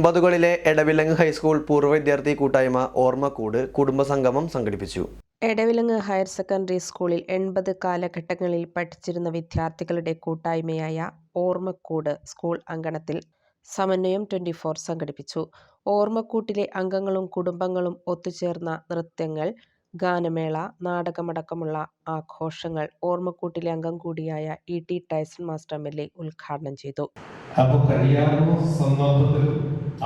എൺപതുകളിലെ Edavilangu high school പൂർവ വിദ്യാർത്ഥി കൂട്ടായ്മ ഓർമ്മക്കൂട് കുടുംബസംഗമം സംഘടിപ്പിച്ചു. എടവിലങ്ങ് ഹയർ സെക്കൻഡറി സ്കൂളിൽ എൺപത് കാലഘട്ടങ്ങളിൽ പഠിച്ചിരുന്ന വിദ്യാർത്ഥികളുടെ കൂട്ടായ്മയായ ഓർമ്മക്കൂട് സ്കൂൾ അങ്കണത്തിൽ സമന്വയം ട്വന്റി ഫോർ സംഘടിപ്പിച്ചു. ഓർമ്മക്കൂട്ടിലെ അംഗങ്ങളും കുടുംബങ്ങളും ഒത്തുചേർന്ന നൃത്യങ്ങൾ ഗാനമേള നാടകമടക്കമുള്ള ആഘോഷങ്ങൾ ഓർമ്മക്കൂട്ടിലെ അംഗം കൂടിയായ E T Tyson master M L A ഉദ്ഘാടനം ചെയ്തു. അപ്പോൾ കഴിയാവുന്ന സന്ദർഭത്തിലും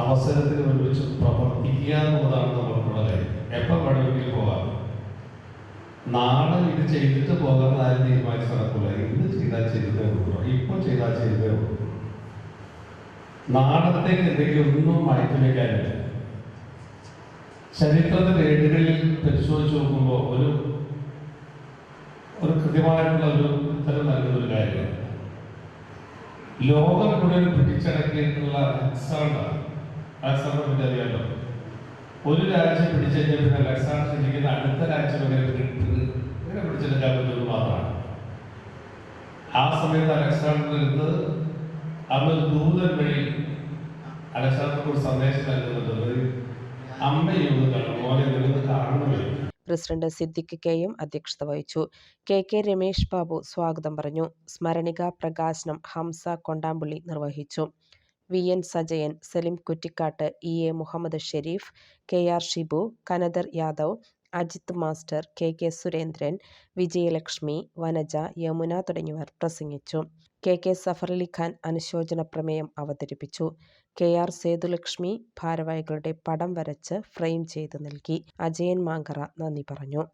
അവസരത്തിലും ഒരുമിച്ച് പ്രവർത്തിക്കുക എന്നുള്ളതാണ് നമുക്കുള്ള കാര്യം. എപ്പോൾ വേണമെങ്കിലും പോകാം. നാളെ ഇത് ചെയ്തിട്ട് പോകാൻ ആരും തീരുമാനിച്ച് നടക്കില്ല ഇന്ന് ചെയ്താൽ ചെയ്തേ ഉള്ളൂ. ഇപ്പോൾ ചെയ്താൽ ചെയ്തേ ഉള്ളൂ. നാളത്തേക്ക് എന്തെങ്കിലും ഒന്നും മാറ്റി വയ്ക്കാനില്ല ചരിത്രത്തിന്റെ ഏടുകളിൽ പരിശോധിച്ച് നോക്കുമ്പോൾ ഒരു ഒരു കൃത്യമായിട്ടുള്ള ഒരു ഉത്തരം നൽകുന്ന ഒരു കാര്യമാണ്. ലോകം മുഴുവൻ പിടിച്ചടക്കിയിട്ടുള്ള അലക്സാണ്ടർ അലക്സാണ്ടർ പറ്റി അറിയാലോ. ഒരു രാജ്യം പിടിച്ചുകഴിഞ്ഞാൽ പിന്നെ അലക്സാണ്ടർ അടുത്ത രാജ്യം വരെ ഇങ്ങനെ പിടിച്ചെടുക്കാൻ പറ്റുന്നത് മാത്രമാണ് ആ സമയത്ത് അലക്സാണ്ടർ നിന്ന് അന്ന് ദൂതൻ വഴി അലക്സാണ്ടർക്ക് ഒരു സന്ദേശം നൽകുന്നുണ്ട്. പ്രസിഡന്റ് സിദ്ദിഖ് കെയും അധ്യക്ഷത വഹിച്ചു. കെ കെ രമേഷ് ബാബു സ്വാഗതം പറഞ്ഞു. സ്മരണിക പ്രകാശനം ഹംസ കൊണ്ടാമ്പുള്ളി നിർവഹിച്ചു. V. N. Sajayan Salim Kuttikkattu E. A. Muhammad Sharif K. R. Shibu കനദർ Yadav Ajith master K. K. Surendran Vijayalakshmi Vanaja Yamuna തുടങ്ങിയവർ പ്രസംഗിച്ചു. കെ. കെ. സഫറലി ഖാൻ അനുശോചന പ്രമേയം അവതരിപ്പിച്ചു. കെ. ആർ. സേതുലക്ഷ്മി ഭാരവാഹികളുടെ പടം വരച്ച് ഫ്രെയിം ചെയ്ത് നൽകി. അജയൻ മാങ്കറ നന്ദി പറഞ്ഞു.